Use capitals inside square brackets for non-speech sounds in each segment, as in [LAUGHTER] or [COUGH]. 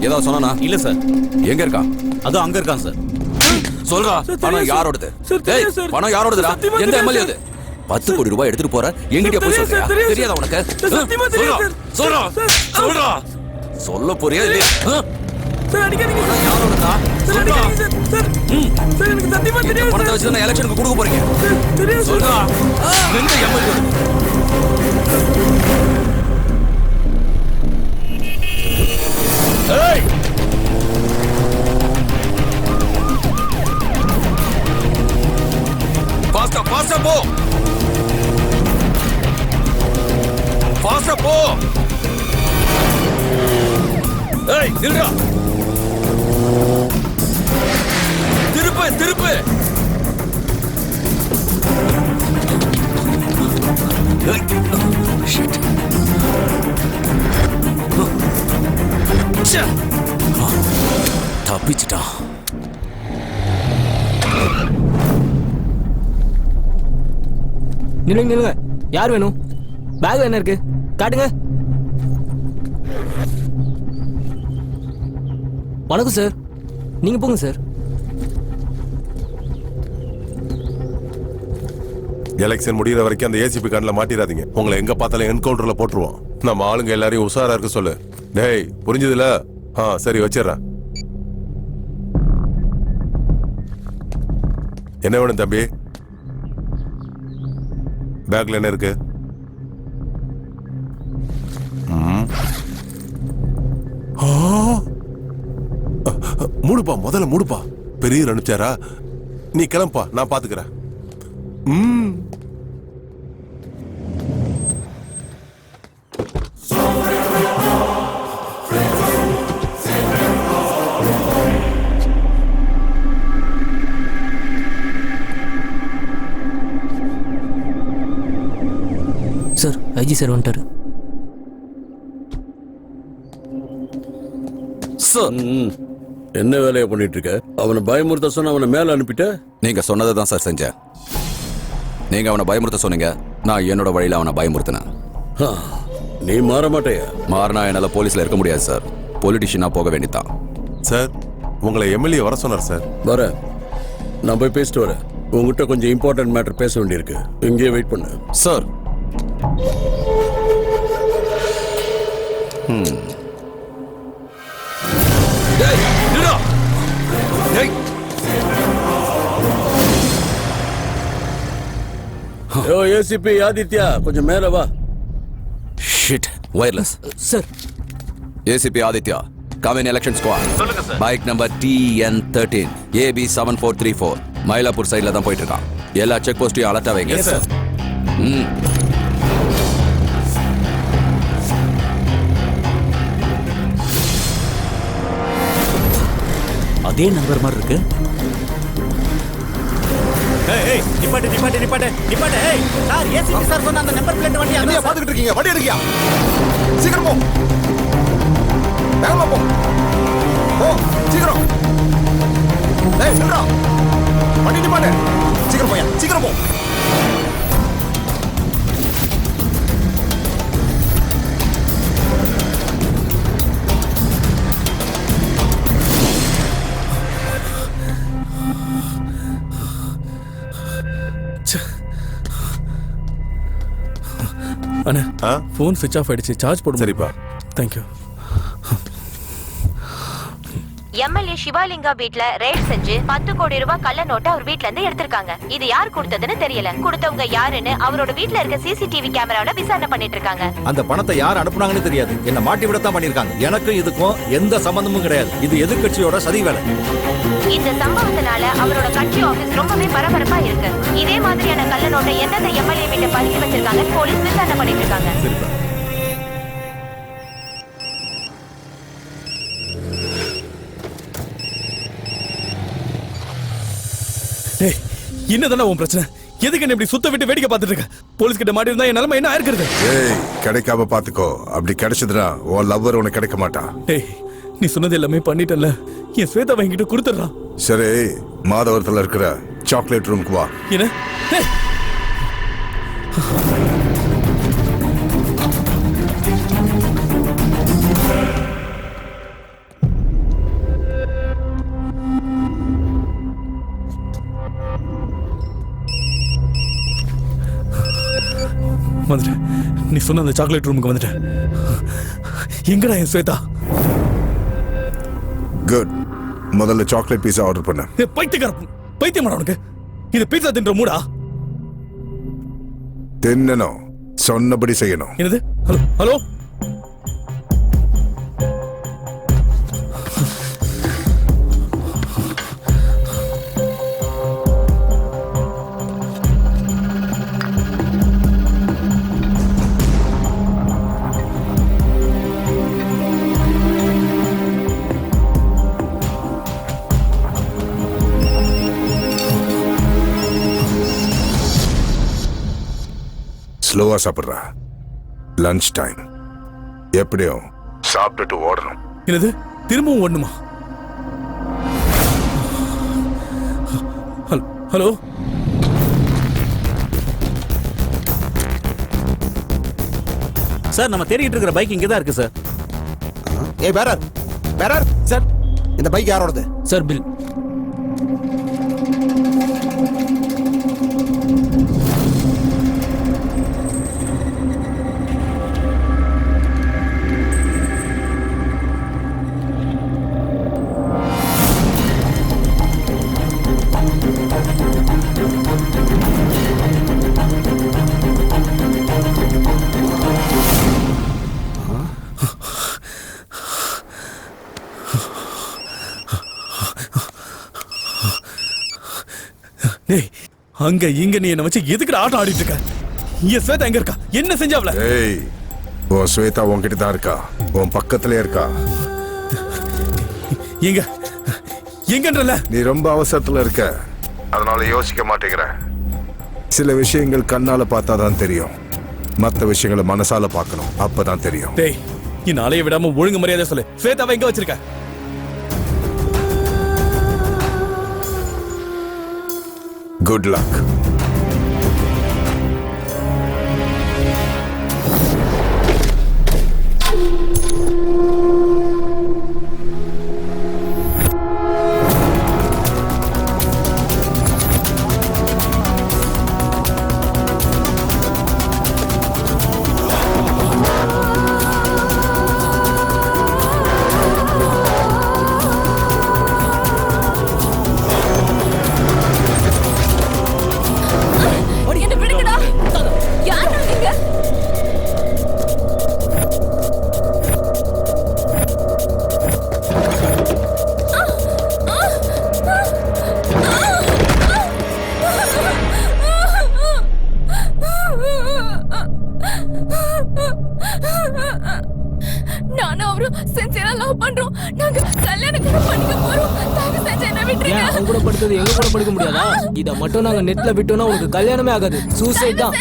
ஏதாவது சொன்னானா? இல்ல சார். எங்க இருக்கான்? அதுவும் அங்க இருக்கான் சார். சொல்றா பணம் யாரோடது. பணம் யாரோடதுடா? சத்தியமா எந்த எம்எல்ஏ. அது? பத்து கோடி ரூபாய் எடுத்துட்டு போற? எங்கிட்ட போய் தெரியாது சொல்றியா? தெரியாது உனக்கு? சொல்றா. சொல்றா. சொல்றா. சொல்ல போறியா இல்லையா? ஆ? சார் அடிக்காதீங்க திருப்பு. திருப்பு தப்பிச்சிட்டான். நில்லுங்க நிலுங்க யார் வேணும்? பேக் என்ன இருக்கு? காட்டுங்க. வணக்கம் சார் நீங்க போங்க சார் எலெக்ஷன் முடிகிற வரைக்கும் அந்த ஏசிபி கண்ணில் மாட்டிடாதீங்க உங்களை எங்க பார்த்தாலும் என்கவுண்டர்ல போட்டுருவோம். நம்ம ஆளுங்க எல்லாரையும் உஷாரா இருக்க சொல்லு. டேய் புரிஞ்சதுல? ஆ சரி வச்சிடுறேன். என்ன வேணும் தம்பி? பேக்ல என்ன இருக்கு? ம். மூடுப்பா முதல்ல மூடுப்பா. பெரிய அனுப்பிச்சாரா? நீ கிளம்பா நான் பாத்துக்கிறேன். ம் சார் ஐஜி சார் வந்துட்டாரு. சார். என்ன வேலையை பண்ணிட்டு இருக்க அவனை பயமுறுத்த சொன்ன அவனை மேல அனுப்பிட்ட? நீங்க சொன்னதை தான் சார் செஞ்சேன். நீங்க அவனை பயமுறுத்த சொன்னீங்க. நான் என்னோட வழியில அவனை பயமுறுத்தினேன். நீ மாற மாட்டேயா? மாறினா என்னால போலீஸ்ல இருக்க முடியாது சார். பொலிட்டிஷியனா போக வேண்டியதான் சார் உங்களை எம்எல்ஏ வர சொன்னார் சார். வர. நான் போய் பேசிட்டு வரேன். உங்ககிட்ட கொஞ்சம் இம்பார்ட்டன்ட் மேட்டர் பேச வேண்டியிருக்கு. இங்கேயே வெயிட் பண்ணு. சார் யோ ஏசிபி ஆதித்யா கொஞ்சம் மேல வா shit wireless sir ACP Aditya Kavin election squad bike number TN thirteen AB seven four three four Mylapore சைடில் தான் போயிட்டு இருக்கான் எல்லா செக் போஸ்ட்டையும் அலர்ட்டா வைங்க ம் அதே நம்பர் மாதிரி இருக்கு. நிப்பாட்டு நிப்பாட்டு நிப்பாட்டு நிப்பாட்டு ஏய் சார் ஏசிபி சார் சொன்ன அந்த நம்பர் பிளேட் வண்டி சார். பாத்துக்கிட்டு இருக்கீங்க? வண்டி எடுக்கியா? சீக்கிரம் போ. வேகமா போ. போ சீக்கிரம். ஏய் நில்றா. வண்டி நிப்பாட்டு. சீக்கிரம் போயா சீக்கிரம் போ. அண்ணா ஃபோன் சுவிட்ச் ஆஃப் ஆயிடுச்சு. சார்ஜ் போடுங்க சரிப்பா. தேங்க்யூ எம்எல்ஏ சிவாலிங்கா வீட்ல ரெய்ட் செஞ்சு பத்து கோடி ரூபாய் கள்ள நோட்டை அவர் வீட்ல இருந்து எடுத்திருக்காங்க. இது யார் கொடுத்ததுன்னு தெரியல. கொடுத்தவங்க யாருன்னு அவரோட வீட்ல இருக்க சிசிடிவி கேமராவில விசாரணை பண்ணிட்டு இருக்காங்க. அந்த பணத்தை யார் அனுப்புனாங்கன்னு தெரியாது. என்ன மாட்டி விடத்தான் பண்ணிருக்காங்க எனக்கும் இதுக்கும் எந்த சம்பந்தமும் கிடையாது. இது எதிர்க்கட்சியோட சதி வேலை இந்த சம்பவத்தினால அவரோட கட்சி ஆபீஸ் ரொம்பவே பரபரப்பா இருக்கு. இதே மாதிரியான கள்ள நோட்டை எந்தெந்த எம்எல்ஏ வீட்டை பதுக்கி வச்சிருக்காங்க போலீஸ் விசாரணை பண்ணிட்டு இருக்காங்க. என்னதானே உன் பிரச்சனை? எதுக்கு என்ன இப்படி சுத்த விட்டு வேடிக்கை பார்த்துட்டு இருக்க? போலீஸ் கிட்ட மாட்டி இருந்தா என் நிலைமை என்ன ஆயிருக்கிறது? ஏய் கிடைக்காம பாத்துக்கோ அப்படி கிடைச்சதுன்னா உன் லவ்வர் உனக்கு கிடைக்க மாட்டான் டேய் நீ சொன்னது எல்லாமே பண்ணிட்டல என் ஸ்வேதா வாங்கிட்டு கொடுத்துட்றான் சரி மாதவரத்துல இருக்கிற சாக்லேட் ரூமுக்கு வா. என்ன? டேய், நீ சொன்ன அந்த சாக்லேட் ரூமுக்கு வந்துட்டேன் எங்கடா என் ஸ்வேதா? குட் முதல்ல சாக்லேட் பீஸா ஆர்டர் பண்ண. பைத்தியக்கார பைத்தியமாடா உனக்கு. இது பீட்சா தின்ற மூடா? தின்னணும். சொன்னபடி செய்யணும். என்னது? Hello hello? ஸ்லோவா சாப்பிட்றா. லஞ்ச் டைம் எப்படியும் சாப்பிட்டுட்டு ஓடணும். என்னது? திரும்பவும் ஒண்ணுமா ஹலோ ஹலோ? சார் நம்ம தேடிட்டு இருக்கிற பைக் இங்கே தான் இருக்கு சார். ஏய் பேரர். Bearer sir. இந்த பைக் யாரோடது? Sir bill. அங்க இங்க நீ என்ன வச்சு எதுக்குடா ஆட்டம் ஆடிட்டு இருக்க? என் ஸ்வேதா எங்க இருக்கா? என்ன செஞ்சாவல ஏய் உன் ஸ்வேதா உன்கிட்ட தான் இருக்கா? உன் பக்கத்துல இருக்கா? எங்க? எங்கன்றல? நீ ரொம்ப அவசரத்துல இருக்க. அதனால யோசிக்க மாட்டேங்கிற. சில விஷயங்கள் கண்ணால பார்த்தா தான் தெரியும். மற்ற விஷயங்களை மனசால பார்க்கணும். அப்பதான் தெரியும். டேய் இந்த அலைய விடாம ஒழுங்கு மரியாதை சொல்லு. ஸ்வேதாவை எங்க வச்சிருக்க? குட் லக் நானும் அவரும் சின்சியரா லவ் பண்றோம். நாங்க கல்யாணம் கூட பண்ணிக்க போறோம். தயவு செஞ்சு என்ன விட்டுருங்க. அவன் கூட படுத்தது எங்க கூட படுக்க முடியாதா? இத மட்டும் நாங்க நெட்ல விட்டோம்னா உனக்கு கல்யாணமே ஆகாது. சூசைட் தான்.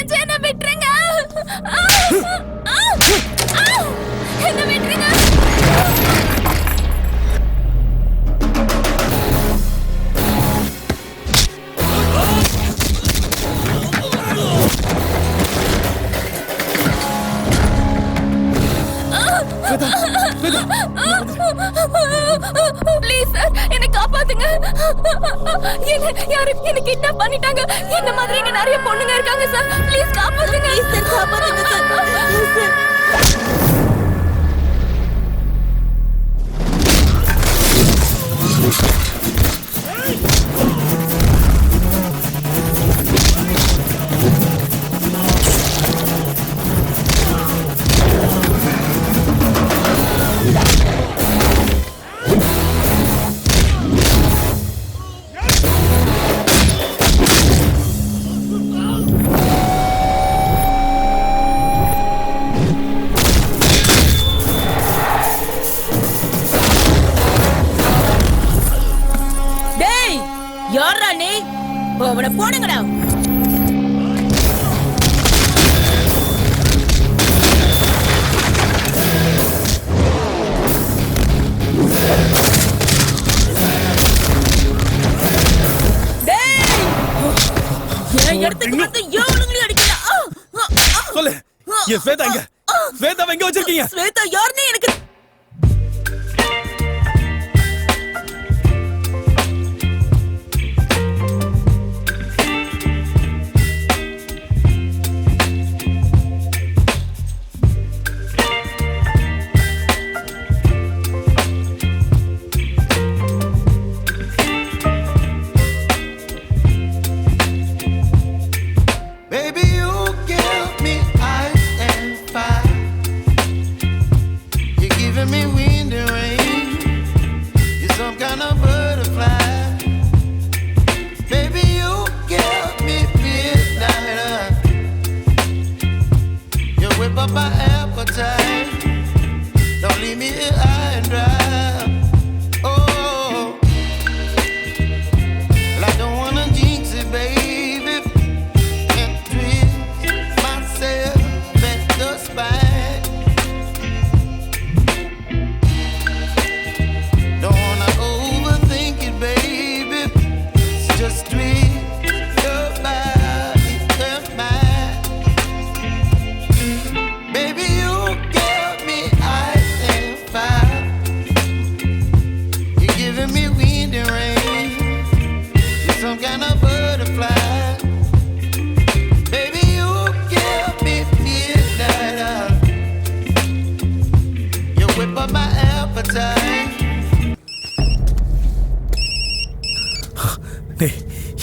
என்ன யாரு என்ன கிட்னாப் பண்ணிட்டாங்க? என்ன மாதிரி இங்க நிறைய பொண்ணுங்க இருக்காங்க சார் ப்ளீஸ் காப்பாத்துங்க. ப்ளீஸ் சார் காப்பாத்துங்க சார் ஆ, ஆ. சொல்லு. என் ஸ்வேதா எங்க? ஸ்வேதாவை எங்க வச்சிருக்கீங்க? ஸ்வேதா யாருன்னு எனக்கு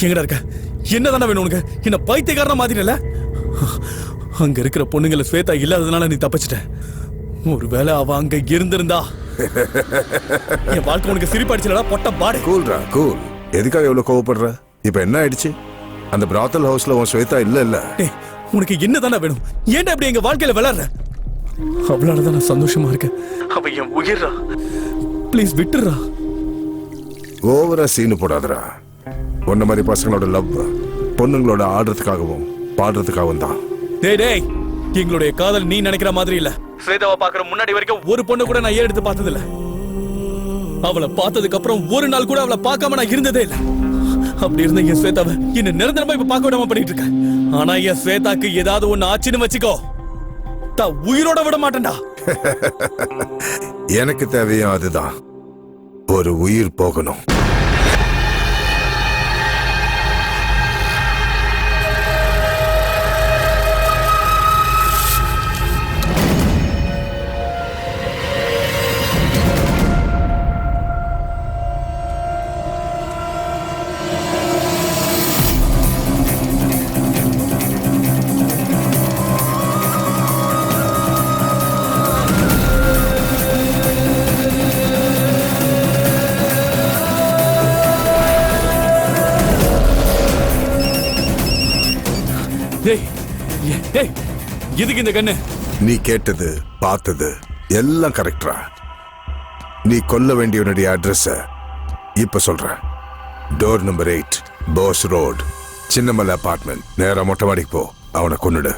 எங்கடா இருக்க. என்னதானே வேணும் உனக்கு? என்ன பைத்தியக்காரனா மாத்திரல அங்க இருக்கிற பொண்ணுங்கள ஸ்வேதா இல்லாததுனால நீ தப்பிச்சிட்ட. ஒருவேளை அவ அங்க இருந்திருந்தா. என் வாழ்க்கை உனக்கு சிரிப்படிச்சலடா பொட்ட பாடு. கூல்ரா கூல். எதுக்காக இவ்வளவு கோவப்படுற? இப்ப என்ன ஆயிடுச்சு? அந்த பிராத்தல் ஹவுஸ்ல உன் ஸ்வேதா இல்ல இல்ல. உனக்கு என்னதானே வேணும்? ஏன்டா இப்படி எங்க வாழ்க்கையில விளையாடுற? அவளாலதான் நான் சந்தோஷமா இருக்கேன். அவ என் உயிர்றா ப்ளீஸ் விட்டுறா. ஓவரா சீனு போடாதடா. உன்ன மாதிரி பசங்களோட லவ் பொண்ணுங்களோட ஆடுறதுக்காகவும் பாடுறதுக்காகவும் தான். டேய் டேய் எங்களுடைய காதல் நீ நினைக்கிற மாதிரி இல்ல. ஸ்வேதாவை பாக்குற முன்னாடி வரைக்கும் ஒரு பொண்ணு கூட நான் ஏன் எடுத்து பார்த்தது இல்ல அவளை பார்த்ததுக்கு அப்புறம் ஒரு நாள் கூட அவளை பார்க்காம நான் இருந்ததே இல்ல. அப்படி இருந்த என் ஸ்வேதாவை என்ன நிரந்தரமா இப்ப பார்க்க விடாம பண்ணிட்டு இருக்கேன். ஆனா என் ஸ்வேதாக்கு ஏதாவது ஒண்ணு ஆச்சுன்னு வச்சுக்கோ. தா உயிரோட விட மாட்டேன்டா. [LAUGHS] எனக்கு தேவையும் அதுதான். ஒரு உயிர் போகணும். டேய் எதுக்கு இந்த கண்ணு? நீ கேட்டது பார்த்தது எல்லாம் கரெக்டா நீ கொல்ல வேண்டியவனுடைய அட்ரஸ இப்ப சொல்றேன் door number eight Bose road Chinnamalai apartment நேரா மொட்டை மாடிக்கு போ. அவனை கொன்னுடு.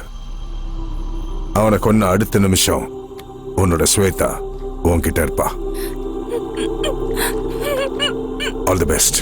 அவனை கொன்ன அடுத்த நிமிஷம் உன்னோட ஸ்வேதா உன்கிட்ட இருப்பா. All the best